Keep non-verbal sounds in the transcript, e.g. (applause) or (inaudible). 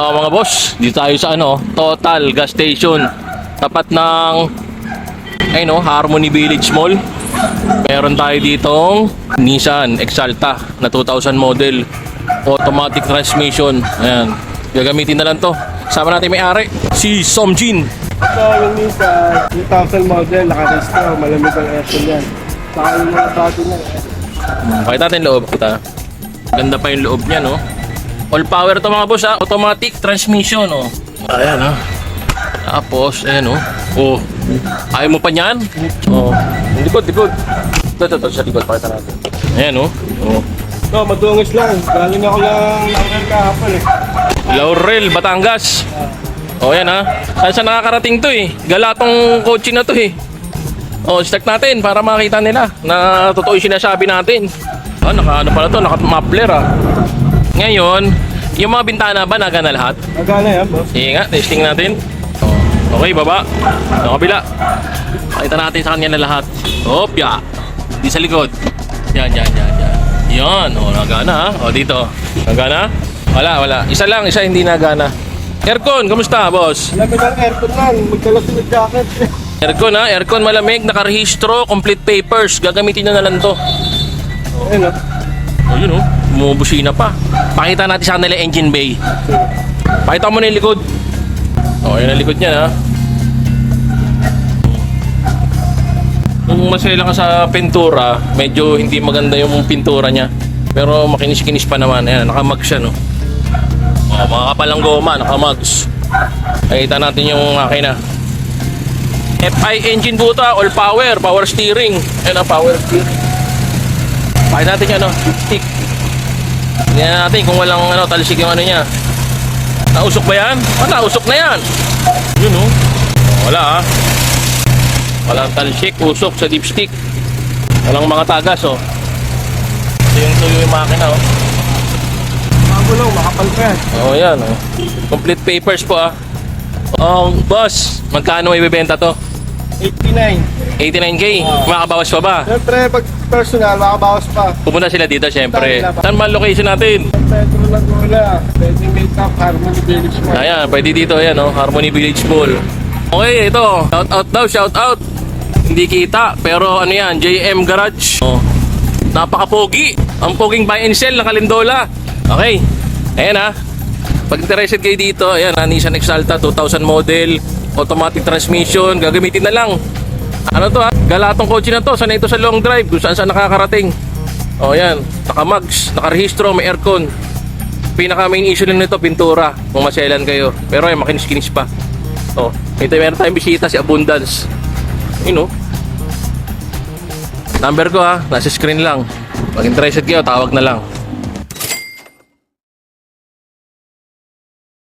Oh, mga boss, dito tayo sa ano, Total Gas Station. Tapat ng ay no, Harmony Village Mall. Meron tayo ditong Nissan Exalta na 2000 model. Automatic transmission. Ayan. Gagamitin na lang to. Sama natin may ari, si Somjin. Ito yung Nissan 2000 model, naka-restore, malamig ang aircon yan. Saka yung mga body niya. Pakita natin loob kita. Ganda pa yung loob niya, no? All power to mga boss, ha? Automatic transmission, oh. Ayan, ha? Tapos, ayan, oh. Oh. Ayaw mo pa niyan? Oh. Likod, likod. Ito, ito, ito, sa likod. Pakita natin. Ayan, oh. Oh. Ito, madungis lang. Galing ako lang lang kahapon eh. Laurel, Batangas. Oh, yan ha. Saan sa nakakarating to eh. Galatong kotse na to eh. Oh, start natin para makita nila na totoo yung sinasabi natin. Ah, naka ano pala to, naka muffler ah. Ngayon, yung mga bintana ba naga na lahat? Nagana yan, boss. Sige nga, testing natin. Oh, okay, baba. Sa kabila. Pakita natin sa kanya na lahat. Opya. Di sa likod. Yan, yan, yan, yan. Yan. O, nagana ha. O, dito. Nagana? Wala, wala. Isa lang, isa hindi nagana. Aircon, kamusta, boss? Lamig ang aircon lang. Magdala sa jacket. (laughs) Aircon ha, aircon malamig, nakarehistro, complete papers. Gagamitin nyo na lang to. Ayun oh. O, yun o. Bumubusina pa. Pakita natin sa kanila engine bay. Pakita mo na yung likod. O, yun ang likod niya ha. Kung masela ka sa pintura, medyo hindi maganda yung pintura niya. Pero makinis-kinis pa naman. Ayan, nakamags siya no. O, mga kapalang goma, nakamags. Pakita natin yung makina. FI engine buta, all power, power steering. Ayan ang power steering. Pakita natin yung ano, stick. Tingnan natin kung walang ano, talsik yung ano niya. Nausok ba yan? Ah, nausok na yan. Yun oh. Oh, Wala ah. Walang talsik, usok sa dipstick. Walang mga tagas oh. Ito yung tuyo yung makina oh. Bago lang, makapal pa yan. Oh, yan oh. Complete papers po ah. Oh, boss, magkano may bibenta to? 89. 89k. Makabawas pa ba? Siyempre, pag personal, makabawas pa. Pupunta sila dito syempre. Saan man location natin? Petro Laguna, pwedeng make up, Harmony Village Mall. Ayan, pwede dito, ayan, oh, Harmony Village Mall. Okay, ito, shout out daw, shout out. Hindi kita, pero ano yan, JM Garage. Oh, napaka-pogi. Ang poging buy and sell ng Kalindola. Okay, ayan ha. Pag interested kayo dito, ayan ha, Nissan Exalta 2000 model, automatic transmission, gagamitin na lang. Ano to ha? Galatong kotse na to, sanay ito sa long drive, kung saan saan nakakarating. Oh, ayan, naka-mags, naka-rehistro, may aircon. Pinaka main issue lang nito, pintura. Kung maselan kayo. Pero ay makinis-kinis pa. Oh, ito meron tayong bisita si Abundance. You know. Number ko ha, nasa screen lang. Pag interested kayo, tawag na lang.